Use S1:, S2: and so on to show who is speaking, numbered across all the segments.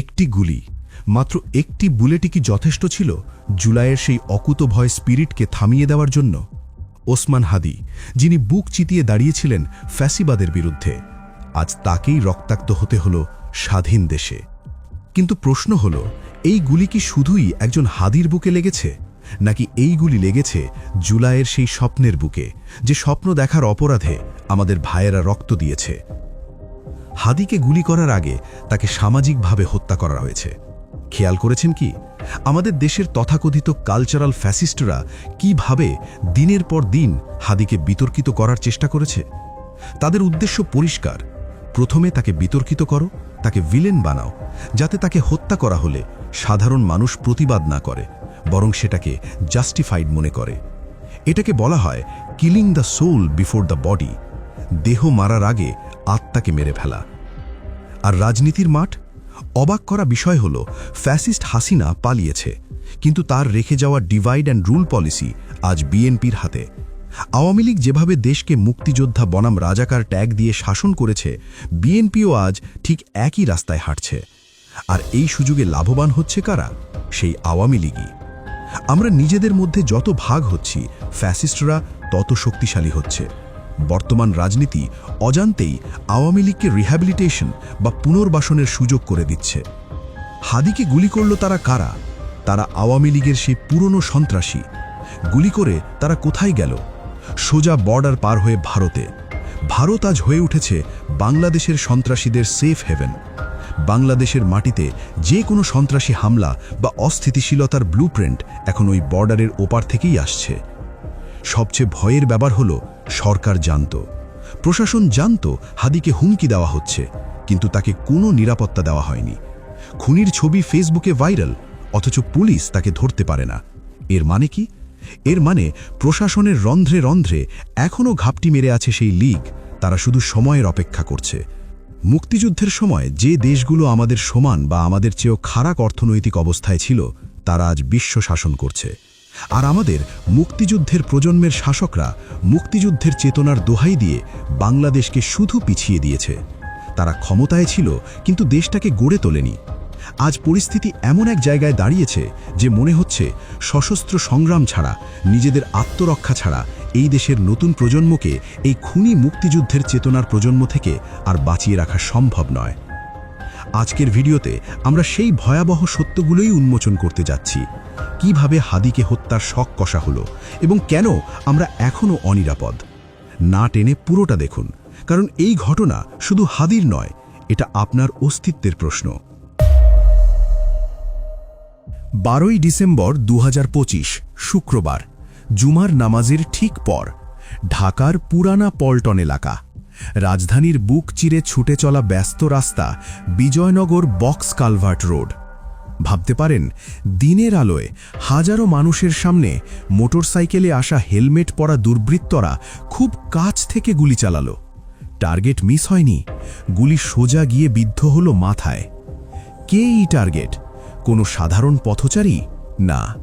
S1: একটি গুলি, মাত্র একটি বুলেটই কি যথেষ্ট ছিল জুলাইয়ের সেই অকুতভয় স্পিরিটকে থামিয়ে দেওয়ার জন্য? ওসমান হাদি, যিনি বুক চিতিয়ে দাঁড়িয়েছিলেন ফ্যাসিবাদের বিরুদ্ধে, আজ তাকেই রক্তাক্ত হতে হল স্বাধীন দেশে। কিন্তু প্রশ্ন হল, এই গুলি কি শুধুই একজন হাদির বুকে লেগেছে? নাকি এই গুলি লেগেছে জুলাইয়ের সেই স্বপ্নের বুকে, যে স্বপ্ন দেখার অপরাধে আমাদের ভাইয়েরা রক্ত দিয়েছে? হাদিকে গুলি করার আগে তাকে সামাজিকভাবে হত্যা করা হয়েছে। খেয়াল করেছেন কি? আমাদের দেশের তথাকথিত কালচারাল ফ্যাসিস্টরা কীভাবে দিনের পর দিন হাদিকে বিতর্কিত করার চেষ্টা করেছে? তাদের উদ্দেশ্য পরিষ্কার। প্রথমে তাকে বিতর্কিত করো, তাকে ভিলেন বানাও, যাতে তাকে হত্যা করা হলে সাধারণ মানুষ প্রতিবাদ না করে, বরং সেটাকে জাস্টিফাইড মনে করে। এটাকে বলা হয় killing the soul before the body দেহ মারার আগে আত্মাকে মেরে ফেলা। আর রাজনীতির মাঠ? অবাক করা বিষয় হল, ফ্যাসিস্ট হাসিনা পালিয়েছে, কিন্তু তার রেখে যাওয়া ডিভাইড অ্যান্ড রুল পলিসি আজ বিএনপির হাতে। আওয়ামী লীগ যেভাবে দেশকে মুক্তিযোদ্ধা বনাম রাজাকার ট্যাগ দিয়ে শাসন করেছে, বিএনপিও আজ ঠিক একই রাস্তায় হাঁটছে। আর এই সুযোগে লাভবান হচ্ছে কারা? সেই আওয়ামী লীগই। আমরা নিজেদের মধ্যে যত ভাগ হচ্ছি, ফ্যাসিস্টরা তত শক্তিশালী হচ্ছে। বর্তমান রাজনীতি অজান্তেই আওয়ামী লীগকে রিহ্যাবিলিটেশন বা পুনর্বাসনের সুযোগ করে দিচ্ছে। হাদিকে গুলি করল তারা কারা? তারা আওয়ামী লীগের সেই পুরনো সন্ত্রাসী। গুলি করে তারা কোথায় গেল? সোজা বর্ডার পার হয়ে ভারতে। ভারত আজ হয়ে উঠেছে বাংলাদেশের সন্ত্রাসীদের সেফ হেভেন বাংলাদেশের মাটিতে যে কোনো সন্ত্রাসী হামলা বা অস্থিতিশীলতার ব্লুপ্রিন্ট এখন ওই বর্ডারের ওপার থেকেই আসছে। সবচেয়ে ভয়ের ব্যাপার হল সরকার জানত। প্রশাসন জানত হাদিকে হুমকি দেওয়া হচ্ছে, কিন্তু তাকে কোনো নিরাপত্তা দেওয়া হয়নি। খুনির ছবি ফেসবুকে ভাইরাল, অথচ পুলিশ তাকে ধরতে পারে না। এর মানে কি? এর মানে প্রশাসনের রন্ধ্রে রন্ধ্রে এখনও ঘাপটি মেরে আছে সেই লীগ, তারা শুধু সময়ের অপেক্ষা করছে। মুক্তিযুদ্ধের সময় যে দেশগুলো আমাদের সমান বা আমাদের চেয়েও খারাপ অর্থনৈতিক অবস্থায় ছিল, তারা আজ বিশ্ব শাসন করছে। আর আমাদের মুক্তিযুদ্ধের প্রজন্মের শাসকরা মুক্তিযুদ্ধের চেতনার দোহাই দিয়ে বাংলাদেশকে শুধু পিছিয়ে দিয়েছে। তারা ক্ষমতায় ছিল, কিন্তু দেশটাকে গড়ে তোলেনি। আজ পরিস্থিতি এমন এক জায়গায় দাঁড়িয়েছে যে মনে হচ্ছে সশস্ত্র সংগ্রাম ছাড়া, নিজেদের আত্মরক্ষা ছাড়া এই দেশের নতুন প্রজন্মকে এই খুনি মুক্তিযুদ্ধের চেতনার প্রজন্ম থেকে আর বাঁচিয়ে রাখা সম্ভব নয়। আজকের ভিডিওতে আমরা সেই ভয়াবহ সত্যগুলোই উন্মোচন করতে যাচ্ছি। কীভাবে হাদিকে হত্যার শখ কষা হলো এবং কেন আমরা এখনও অনিরাপদ? না টেনে পুরোটা দেখুন, কারণ এই ঘটনা শুধু হাদির নয়, এটা আপনার অস্তিত্বের প্রশ্ন। বারোই ডিসেম্বর দু হাজার পঁচিশ, শুক্রবার, জুমার নামাজের ঠিক পর, ঢাকার পুরানা পল্টন এলাকা। রাজধানীর বুক চিরে ছুটে চলা ব্যস্ত রাস্তা বিজয়নগর বক্স কালভার্ট রোড। ভাবতে পারেন, দিনের আলোয় হাজারো মানুষের সামনে মোটরসাইকেলে আসা হেলমেট পরা দুর্বৃত্তরা খুব কাছ থেকে গুলি চালালো। টার্গেট মিস হয়নি, গুলি সোজা গিয়ে বিদ্ধ হলো মাথায়। কে এই টার্গেট? কোনো সাধারণ পথচারী? না।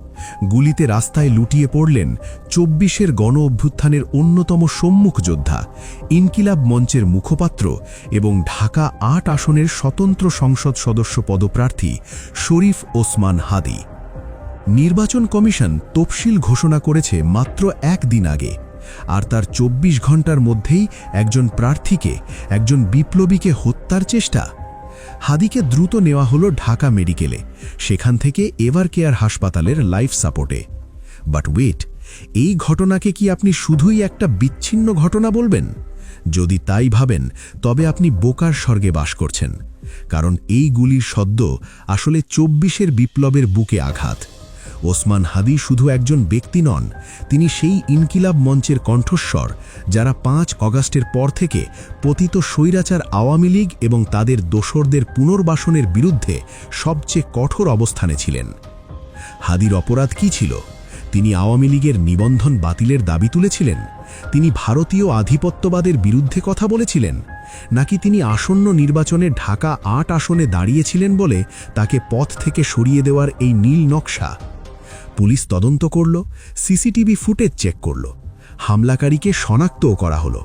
S1: গুলিতে রাস্তায় লুটিয়ে পড়লেন চব্বিশের গণ অভ্যুত্থানের অন্যতম সম্মুখ যোদ্ধা, ইনকিলাব মঞ্চের মুখপাত্র এবং ঢাকা আট আসনের স্বতন্ত্র সংসদ সদস্য পদপ্রার্থী শরীফ ওসমান হাদি। নির্বাচন কমিশন তফসিল ঘোষণা করেছে মাত্র একদিন আগে আর তার ২৪ ঘণ্টার মধ্যেই একজন প্রার্থীকে, একজন বিপ্লবীকে হত্যার চেষ্টা হাদিকে দ্রুত নেওয়া হলো ঢাকা মেডিকেলে, সেখান থেকে এভার কেয়ার হাসপাতালের লাইফ সাপোর্টে। বাট ওয়েট, এই ঘটনাকে কি আপনি শুধুই একটা বিচ্ছিন্ন ঘটনা বলবেন? যদি তাই ভাবেন, তবে আপনি বোকার স্বর্গে বাস করছেন। কারণ এই গুলির সদ্য আসলে চব্বিশের বিপ্লবের বুকে আঘাত। ওসমান হাদি শুধু একজন ব্যক্তি নন, তিনি সেই ইনকিলাব মঞ্চের কণ্ঠস্বর, যারা পাঁচ অগাস্টের পর থেকে পতিত স্বৈরাচার আওয়ামী লীগ এবং তাদের দোসরদের পুনর্বাসনের বিরুদ্ধে সবচেয়ে কঠোর অবস্থানে ছিলেন। হাদির অপরাধ কি ছিল? তিনি আওয়ামী লীগের নিবন্ধন বাতিলের দাবি তুলেছিলেন? তিনি ভারতীয় আধিপত্যবাদের বিরুদ্ধে কথা বলেছিলেন? নাকি তিনি আসন্ন নির্বাচনে ঢাকা আট আসনে দাঁড়িয়েছিলেন বলে তাকে পথ থেকে সরিয়ে দেওয়ার এই নীল নকশা? পুলিশ তদন্ত করল, সিসিটিভি ফুটেজ চেক করল, হামলাকারীকে শনাক্তও করা হলো।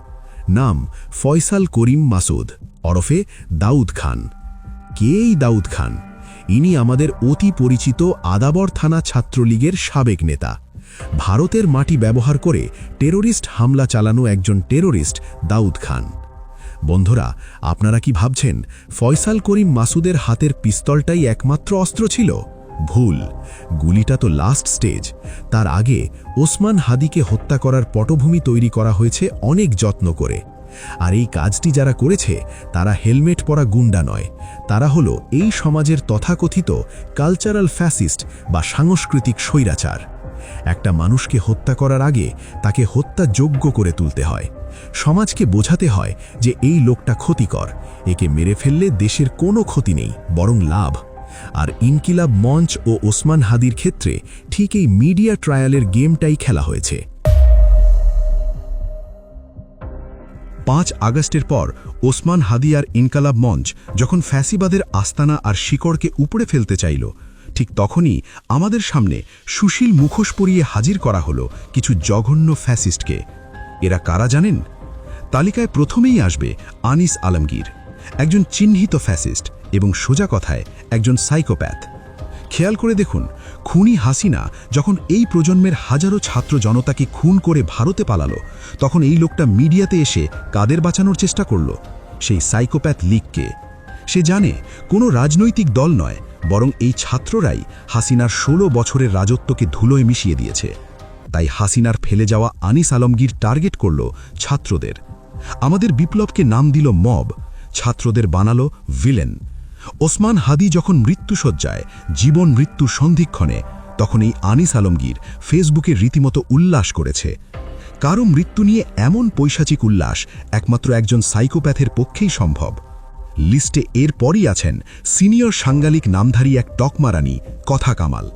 S1: নাম, ফয়সাল করিম মাসুদ, ওরফে দাউদ খান। কে এই দাউদ খান? ইনি আমাদের অতি পরিচিত আদাবর থানা ছাত্রলীগের সাবেক নেতা। ভারতের মাটি ব্যবহার করে টেরোরিস্ট হামলা চালানো একজন টেরোরিস্ট দাউদ খান। বন্ধুরা, আপনারা কি ভাবছেন, ফয়সাল করিম মাসুদের হাতের পিস্তলটাই একমাত্র অস্ত্র ছিল? ভুল। গুলিটা তো লাস্ট স্টেজ তার আগে ওসমান হাদিকে হত্যা করার পটভূমি তৈরি করা হয়েছে অনেক যত্ন করে। আর এই কাজটি যারা করেছে, তারা হেলমেট পরা গুন্ডা নয়। তারা হলো এই সমাজের তথাকথিত কালচারাল ফ্যাসিস্ট বা সাংস্কৃতিক স্বৈরাচার। একটা মানুষকে হত্যা করার আগে তাকে হত্যা যোগ্য করে তুলতে হয়। সমাজকে বোঝাতে হয় যে এই লোকটা ক্ষতিকর। একে মেরে ফেললে দেশের কোনো ক্ষতি নেই, বরং লাভ। আর ইনকিলাব মঞ্চ ও ওসমান হাদির ক্ষেত্রে ঠিক এই মিডিয়া ট্রায়ালের গেমটাই খেলা হয়েছে। পাঁচ আগস্টের পর ওসমান হাদি আর ইনকালাব মঞ্চ যখন ফ্যাসিবাদের আস্তানা আর শিকড়কে উপড়ে ফেলতে চাইল, ঠিক তখনই আমাদের সামনে সুশীল মুখোশ পরিয়ে হাজির করা হলো কিছু জঘন্য ফ্যাসিস্টকে। এরা কারা জানেন? তালিকায় প্রথমেই আসবে আনিস আলমগীর। একজন চিহ্নিত ফ্যাসিস্ট এবং সোজা কথায় একজন সাইকোপ্যাথ। খেয়াল করে দেখুন, খুনি হাসিনা যখন এই প্রজন্মের হাজারো ছাত্র জনতাকে খুন করে ভারতে পালালো, তখন এই লোকটা মিডিয়াতে এসে কাদের বাঁচানোর চেষ্টা করল? সেই সাইকোপ্যাথ লিগকে সে জানে, কোনো রাজনৈতিক দল নয়, বরং এই ছাত্ররাই হাসিনার ১৬ বছরের রাজত্বকে ধুলোয় মিশিয়ে দিয়েছে। তাই হাসিনার ফেলে যাওয়া আনিস আলমগীর টার্গেট করল ছাত্রদের। আমাদের বিপ্লবকে নাম দিল মব ছাত্রদের বানালো ভিলেন। ওসমান হাদি যখন মৃত্যুসজ্জায় জীবন মৃত্যু সন্ধিক্ষণে, তখন এই আনিস আলমগীর ফেসবুকে রীতিমতো উল্লাস করেছে। কারও মৃত্যু নিয়ে এমন পৈশাচিক উল্লাস একমাত্র একজন সাইকোপ্যাথের পক্ষেই সম্ভব। লিস্টে এরপরই আছেন সিনিয়র সাংগালিক নামধারী এক টকমারানি, কথা কামাল।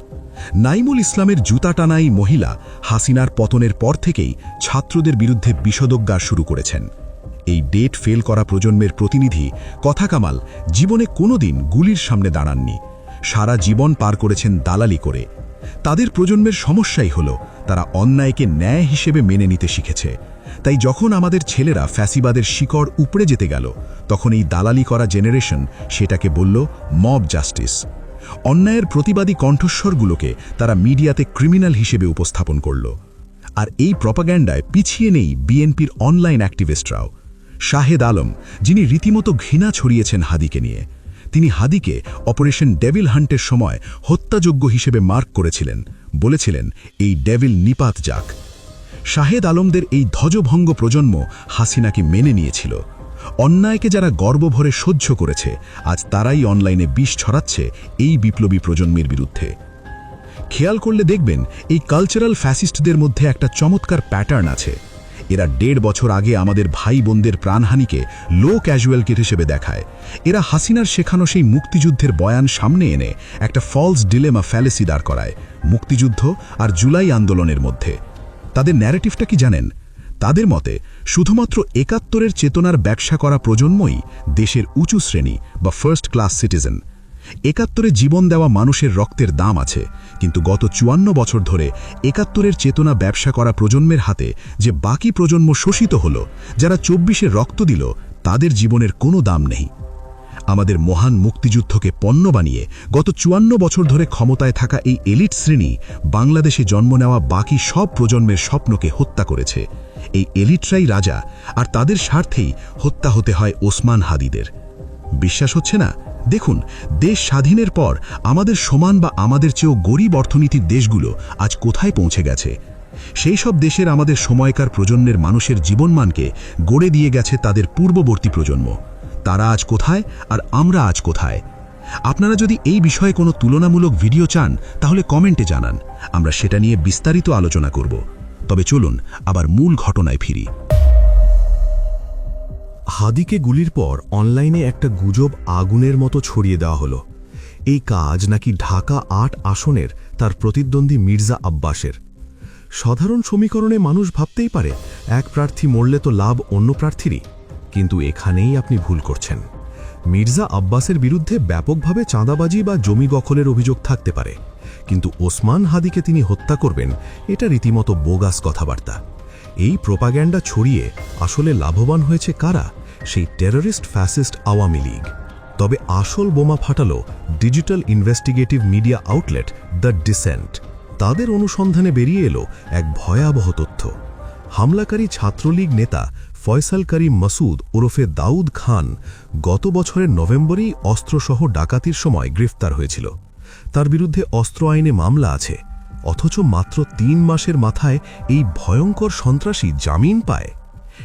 S1: নাইমুল ইসলামের জুতা টানাই মহিলা হাসিনার পতনের পর থেকেই ছাত্রদের বিরুদ্ধে বিষদজ্ঞার শুরু করেছেন। এই ডেট ফেল করা প্রজন্মের প্রতিনিধি কথা কামাল জীবনে কোনোদিন গুলির সামনে দাঁড়াননি। সারা জীবন পার করেছেন দালালি করে। তাদের প্রজন্মের সমস্যাই হল, তারা অন্যায়কে ন্যায় হিসেবে মেনে নিতে শিখেছে। তাই যখন আমাদের ছেলেরা ফ্যাসিবাদের শিকড় উপড়ে যেতে গেল, তখন এই দালালি করা জেনারেশন সেটাকে বলল মব জাস্টিস। অন্যায়ের প্রতিবাদী কণ্ঠস্বরগুলোকে তারা মিডিয়াতে ক্রিমিনাল হিসেবে উপস্থাপন করল। আর এই প্রপাগ্যান্ডায় পিছিয়ে নেই বিএনপির অনলাইন অ্যাক্টিভিস্টরাও। শাহেদ আলম, যিনি রীতিমতো ঘৃণা ছড়িয়েছেন হাদিকে নিয়ে। তিনি হাদিকে অপারেশন ডেভিল হান্টের সময় হত্যাযোগ্য হিসেবে মার্ক করেছিলেন। বলেছিলেন, এই ডেভিল নিপাত যাক। শাহেদ আলমদের এই ধ্বজভঙ্গ প্রজন্ম হাসিনাকে মেনে নিয়েছিল। অন্যায়কে যারা গর্বভরে সহ্য করেছে, আজ তারাই অনলাইনে বিষ ছড়াচ্ছে এই বিপ্লবী প্রজন্মের বিরুদ্ধে। খেয়াল করলে দেখবেন, এই কালচারাল ফ্যাসিস্টদের মধ্যে একটা চমৎকার প্যাটার্ন আছে। এরা দেড় বছর আগে আমাদের ভাই বোনদের প্রাণহানিকে লো ক্যাজুয়াল কিট হিসেবে দেখায়। এরা হাসিনার শেখানো সেই মুক্তিযুদ্ধের বয়ান সামনে এনে একটা ফলস ডিলেমা ফ্যালেসি দাঁড় করায়, মুক্তিযুদ্ধ আর জুলাই আন্দোলনের মধ্যে। তাদের ন্যারেটিভটা কি জানেন? তাদের মতে, শুধুমাত্র একাত্তরের চেতনার ব্যবসা করা প্রজন্মই দেশের উঁচু শ্রেণি বা ফার্স্ট ক্লাস সিটিজেন একাত্তরে জীবন দেওয়া মানুষের রক্তের দাম আছে, কিন্তু গত চুয়ান্ন বছর ধরে একাত্তরের চেতনা ব্যবসা করা প্রজন্মের হাতে যে বাকি প্রজন্ম শোষিত হল, যারা চব্বিশে রক্ত দিল, তাদের জীবনের কোনো দাম নেই। আমাদের মহান মুক্তিযুদ্ধকে পণ্য বানিয়ে গত চুয়ান্ন বছর ধরে ক্ষমতায় থাকা এই এলিট শ্রেণি বাংলাদেশে জন্ম নেওয়া বাকি সব প্রজন্মের স্বপ্নকে হত্যা করেছে। এই এলিটরাই রাজা, আর তাদের স্বার্থেই হত্যা হতে হয় ওসমান হাদিদের। বিশ্বাস হচ্ছে না? দেখুন, দেশ স্বাধীনের পর আমাদের সমান বা আমাদের চেয়েও গরিব অর্থনীতির দেশগুলো আজ কোথায় পৌঁছে গেছে? সেই সব দেশের আমাদের সময়কার প্রজন্মের মানুষের জীবনমানকে গড়ে দিয়ে গেছে তাদের পূর্ববর্তী প্রজন্ম। তারা আজ কোথায় আর আমরা আজ কোথায়? আপনারা যদি এই বিষয়ে কোনো তুলনামূলক ভিডিও চান, তাহলে কমেন্টে জানান। আমরা সেটা নিয়ে বিস্তারিত আলোচনা করব। তবে চলুন, আবার মূল ঘটনায় ফিরি। হাদিকে গুলির পর অনলাইনে একটা গুজব আগুনের মতো ছড়িয়ে দেওয়া হলো। এই কাজ নাকি ঢাকা আট আসনের তার প্রতিদ্বন্দ্বী মির্জা আব্বাসের। সাধারণ সমীকরণে মানুষ ভাবতেই পারে, এক প্রার্থী মরলে তো লাভ অন্য প্রার্থীরই। কিন্তু এখানেই আপনি ভুল করছেন। মির্জা আব্বাসের বিরুদ্ধে ব্যাপকভাবে চাঁদাবাজি বা জমি দখলের অভিযোগ থাকতে পারে। কিন্তু ওসমান হাদিকে তিনি হত্যা করবেন, এটা রীতিমতো বোগাস কথাবার্তা। এই প্রোপাগ্যান্ডা ছড়িয়ে আসলে লাভবান হয়েছে কারা? সেই টেররিস্ট ফ্যাসিস্ট আওয়ামী লীগ। তবে আসল বোমা ফাটালো digital investigative media outlet the Dissent তাদের অনুসন্ধানে বেরিয়ে এলো এক ভয়াবহ তথ্য। হামলাকারী ছাত্রলীগ নেতা ফয়সাল করিম মাসুদ ওরফে দাউদ খান গত বছরের নভেম্বরেই অস্ত্রসহ ডাকাতির সময় গ্রেফতার হয়েছিল। তার বিরুদ্ধে অস্ত্র আইনে মামলা আছে। অথচ মাত্র তিন মাসের মাথায় এই ভয়ঙ্কর সন্ত্রাসী জামিন পায়।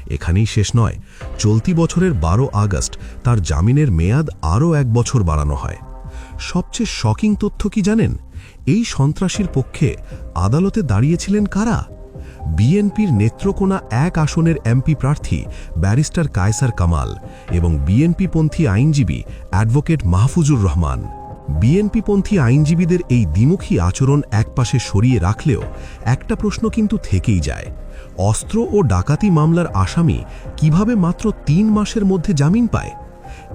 S1: এখানেই শেষ নয়, চলতি বছরের বারো আগস্ট তার জামিনের মেয়াদ আরও এক বছর বাড়ানো হয়। সবচেয়ে শকিং তথ্য কি জানেন? এই সন্ত্রাসীর পক্ষে আদালতে দাঁড়িয়েছিলেন কারা? বিএনপির নেত্রকোনা এক আসনের এমপি প্রার্থী ব্যারিস্টার কায়সার কামাল এবং বিএনপিপন্থী আইনজীবী অ্যাডভোকেট মাহফুজুর রহমান। বিএনপিপন্থী আইনজীবীদের এই দ্বিমুখী আচরণ একপাশে সরিয়ে রাখলেও একটা প্রশ্ন কিন্তু থেকেই যায়। অস্ত্র ও ডাকাতি মামলার আসামি কীভাবে মাত্র তিন মাসের মধ্যে জামিন পায়?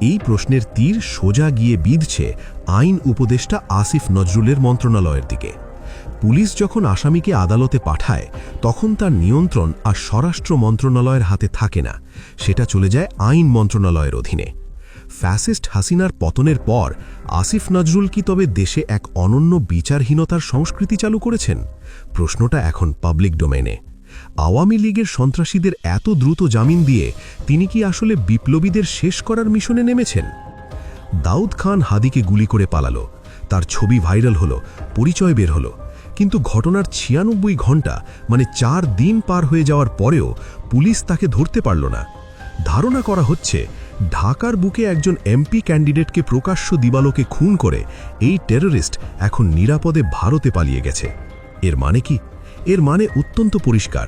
S1: এই প্রশ্নের তীর সোজা গিয়ে বিঁধছে আইন উপদেষ্টা আসিফ নজরুলের মন্ত্রণালয়ের দিকে। পুলিশ যখন আসামিকে আদালতে পাঠায়, তখন তার নিয়ন্ত্রণ আর স্বরাষ্ট্র মন্ত্রণালয়ের হাতে থাকে না। সেটা চলে যায় আইন মন্ত্রণালয়ের অধীনে। ফ্যাসিস্ট হাসিনার পতনের পর আসিফ নজরুল কি তবে দেশে এক অনন্য বিচারহীনতার সংস্কৃতি চালু করেছেন? প্রশ্নটা এখন পাবলিক ডোমেনে আওয়ামী লীগের সন্ত্রাসীদের এত দ্রুত জামিন দিয়ে তিনি কি আসলে বিপ্লবীদের শেষ করার মিশনে নেমেছেন? দাউদ খান হাদিকে গুলি করে পালালো। তার ছবি ভাইরাল হলো, পরিচয় বের হলো। কিন্তু ঘটনার ছিয়ানব্বই ঘণ্টা মানে চার দিন পার হয়ে যাওয়ার পরেও পুলিশ তাকে ধরতে পারল না। ধারণা করা হচ্ছে ঢাকার বুকে একজন এমপি ক্যান্ডিডেটকে প্রকাশ্য দিবালোকে খুন করে এই টেররিস্ট এখন নিরাপদে ভারতে পালিয়ে গেছে। এর মানে কি? এর মানে অত্যন্ত পরিষ্কার।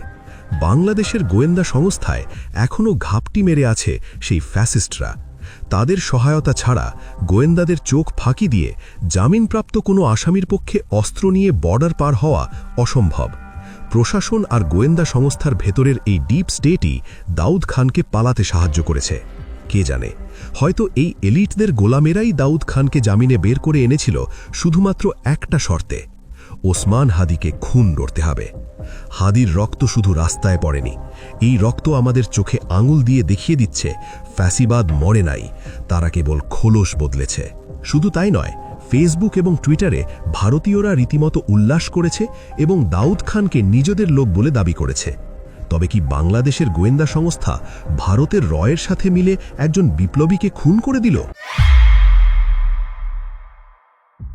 S1: বাংলাদেশের গোয়েন্দা সংস্থায় এখনও ঘাপটি মেরে আছে সেই ফ্যাসিস্টরা। তাদের সহায়তা ছাড়া গোয়েন্দাদের চোখ ফাঁকি দিয়ে জামিনপ্রাপ্ত কোনো আসামির পক্ষে অস্ত্র নিয়ে বর্ডার পার হওয়া অসম্ভব। প্রশাসন আর গোয়েন্দা সংস্থার ভেতরের এই ডিপ স্টেটই দাউদ খানকে পালাতে সাহায্য করেছে। কে জানে? হয়তো এই এলিটদের গোলামেরাই দাউদ খানকে জামিনে বের করে এনেছিল শুধুমাত্র একটা শর্তে, ওসমান হাদিকে খুন লড়তে হবে। হাদির রক্ত শুধু রাস্তায় পড়েনি, এই রক্ত আমাদের চোখে আঙুল দিয়ে দেখিয়ে দিচ্ছে, ফ্যাসিবাদ মরে নাই, তারা কেবল খোলস বদলেছে। শুধু তাই নয়, ফেসবুক এবং টুইটারে ভারতীয়রা রীতিমতো উল্লাস করেছে এবং দাউদ খানকে নিজেদের লোক বলে দাবি করেছে। তবে কি বাংলাদেশের গোয়েন্দা সংস্থা ভারতের রয়ের সাথে মিলে একজন বিপ্লবীকে খুন করে দিল?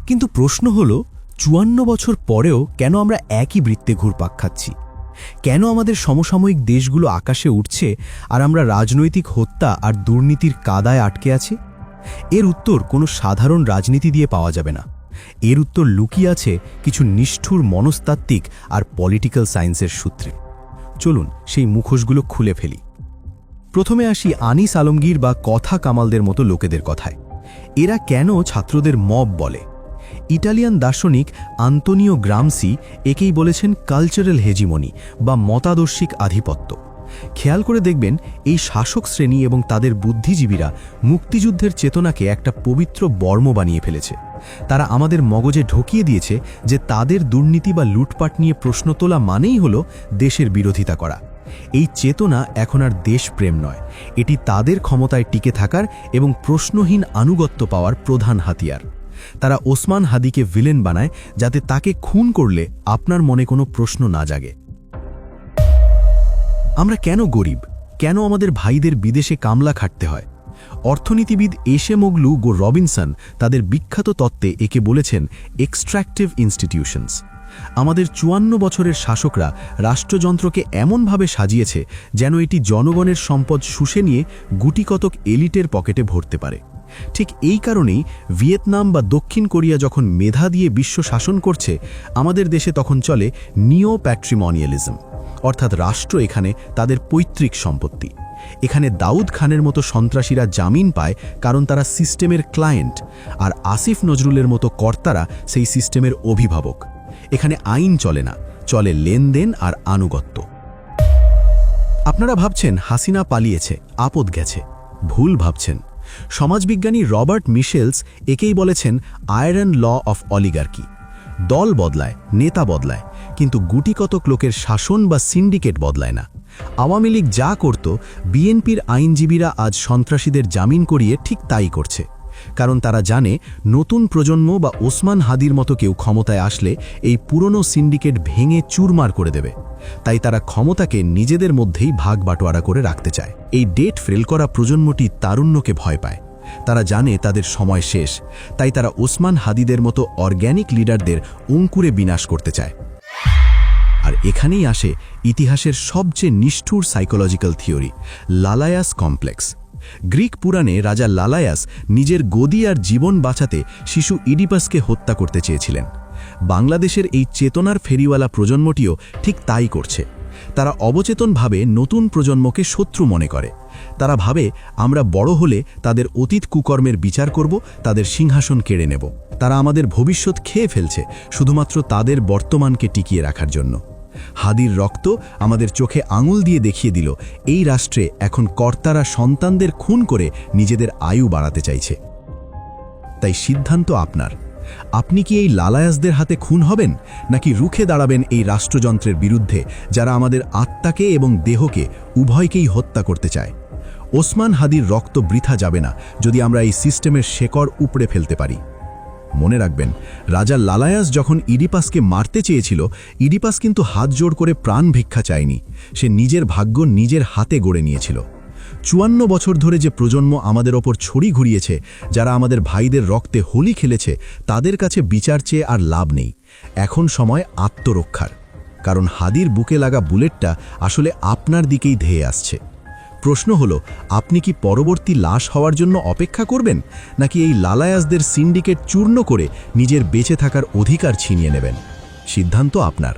S2: কিন্তু প্রশ্ন হল, চুয়ান্ন বছর পরেও কেন আমরা একই বৃত্তে ঘুরপাক খাচ্ছি? কেন আমাদের সমসাময়িক দেশগুলো আকাশে উঠছে আর আমরা রাজনৈতিক হত্যা আর দুর্নীতির কাদায় আটকে আছি? এর উত্তর কোনো সাধারণ রাজনীতি দিয়ে পাওয়া যাবে না। এর উত্তর লুকিয়ে আছে কিছু নিষ্ঠুর মনস্তাত্ত্বিক আর পলিটিক্যাল সায়েন্সের সূত্রে। চলুন সেই মুখোশগুলো খুলে ফেলি। প্রথমে আসি আনিস আলমগীর বা কথা কামালদের মতো লোকেদের কথায়। এরা কেন ছাত্রদের মব বলে? ইটালিয়ান দার্শনিক আন্তনিও গ্রামসি একেই বলেছেন কালচারাল হেজিমনি বা মতাদর্শিক আধিপত্য। খেয়াল করে দেখবেন, এই শাসক শ্রেণি এবং তাদের বুদ্ধিজীবীরা মুক্তিযুদ্ধের চেতনাকে একটা পবিত্র বর্ম বানিয়ে ফেলেছে। তারা আমাদের মগজে ঢকিয়ে দিয়েছে যে তাদের দুর্নীতি বা লুটপাট নিয়ে প্রশ্ন তোলা মানেই হল দেশের বিরোধিতা করা। এই চেতনা এখন আর দেশপ্রেম নয়। এটি তাদের ক্ষমতায় টিকে থাকার এবং প্রশ্নহীন আনুগত্য পাওয়ার প্রধান হাতিয়ার। তারা ওসমান হাদিকে ভিলেন বানায় যাতে তাকে খুন করলে আপনার মনে কোনো প্রশ্ন না জাগে। আমরা কেন গরিব? কেন আমাদের ভাইদের বিদেশে কামলা খাটতে হয়? অর্থনীতিবিদ এশে মোগলু গো রবিনসন তাদের বিখ্যাত তত্ত্বে একে বলেছেন এক্সট্র্যাক্টিভ ইনস্টিটিউশনস। আমাদের চুয়ান্ন বছরের শাসকরা রাষ্ট্রযন্ত্রকে এমনভাবে সাজিয়েছে যেন এটি জনগণের সম্পদ শুষে নিয়ে গুটিকতক এলিটের পকেটে ভরতে পারে। ঠিক এই কারণেই ভিয়েতনাম বা দক্ষিণ কোরিয়া যখন মেধা দিয়ে বিশ্ব শাসন করছে, আমাদের দেশে তখন চলে নিও প্যাট্রিমনিয়ালিজম, অর্থাৎ রাষ্ট্র এখানে তাদের পৈতৃক সম্পত্তি। এখানে দাউদ খানের মতো সন্ত্রাসীরা জামিন পায় কারণ তারা সিস্টেমের ক্লায়েন্ট, আর আসিফ নজরুলের মতো কর্তারা সেই সিস্টেমের অভিভাবক। এখানে আইন চলে না, চলে লেনদেন আর আনুগত্য। আপনারা ভাবছেন, হাসিনা পালিয়েছে, আপদ গেছে। ভুল ভাবছেন। সমাজবিজ্ঞানী রবার্ট মিশেলস একেই বলেছেন, আয়রন ল অফ অলিগার্কি। দল বদলায়, নেতা বদলায়, কিন্তু গুটিকতক লোকের শাসন বা সিন্ডিকেট বদলায় না। আওয়ামী লীগ যা করত, বিএনপির আইনজীবীরা আজ সন্ত্রাসীদের জামিন করিয়ে ঠিক তাই করছে। কারণ তারা জানে, নতুন প্রজন্ম বা ওসমান হাদির মতো কেউ ক্ষমতায় আসলে এই পুরনো সিন্ডিকেট ভেঙে চুরমার করে দেবে। তাই তারা ক্ষমতাকে নিজেদের মধ্যেই ভাগ বাটোয়ারা করে রাখতে চায়। এই ডেট ফেল করা প্রজন্মটি তারুণ্যকে ভয় পায়। তারা জানে তাদের সময় শেষ। তাই তারা ওসমান হাদিদের মতো অর্গ্যানিক লিডারদের অঙ্কুরে বিনাশ করতে চায়। আর এখানেই আসে ইতিহাসের সবচেয়ে নিষ্ঠুর psychological theory Laius complex. Greek পুরাণে রাজা লালায়াস নিজের গদি আর জীবন বাঁচাতে শিশু ইডিপাসকে হত্যা করতে চেয়েছিলেন। বাংলাদেশের এই চেতনার ফেরিওয়ালা প্রজন্মটিও ঠিক তাই করছে। তারা অবচেতনভাবে নতুন প্রজন্মকে শত্রু মনে করে। তারা ভাবে, আমরা বড় হলে তাদের অতীত কুকর্মের বিচার করব, তাদের সিংহাসন কেড়ে নেব। তারা আমাদের ভবিষ্যৎ খেয়ে ফেলছে, শুধুমাত্র তাদের বর্তমানকে টিকিয়ে রাখার জন্য। হাদির রক্ত আমাদের চোখে আঙুল দিয়ে দেখিয়ে দিল। এই রাষ্ট্রে এখন কর্তারা সন্তানদের খুন করে নিজেদের আয়ু বাড়াতে চাইছে। তাই সিদ্ধান্ত আপনার। আপনি কি এই লালায়াসদের হাতে খুন হবেন? নাকি রুখে দাঁড়াবেন এই রাষ্ট্রযন্ত্রের বিরুদ্ধে, যারা আমাদের আত্মাকে এবং দেহকে উভয়কেই হত্যা করতে চায়? ওসমান হাদির রক্ত বৃথা যাবে না যদি আমরা এই সিস্টেমের শেকড় উপড়ে ফেলতে পারি। মনে রাখবেন, রাজা লালায়াস যখন ইডিপাসকে মারতে চেয়েছিল, ইডিপাস কিন্তু হাত জোড় করে প্রাণ ভিক্ষা চায়নি। সে নিজের ভাগ্য নিজের হাতে গড়ে নিয়েছিল। চুয়ান্ন বছর ধরে যে প্রজন্ম আমাদের ওপর ছড়ি ঘুরিয়েছে, যারা আমাদের ভাইদের রক্তে হোলি খেলেছে, তাদের কাছে বিচার চেয়ে আর লাভ নেই। এখন সময় আত্মরক্ষার। কারণ হাদির বুকে লাগা বুলেটটা আসলে আপনার দিকেই ধেয়ে আসছে। প্রশ্ন হলো, আপনি কি পরবর্তী লাশ হওয়ার জন্য অপেক্ষা করবেন? নাকি এই লালায়াসদের সিন্ডিকেট চূর্ণ করে নিজের বেঁচে থাকার অধিকার ছিনিয়ে নেবেন? সিদ্ধান্ত আপনার।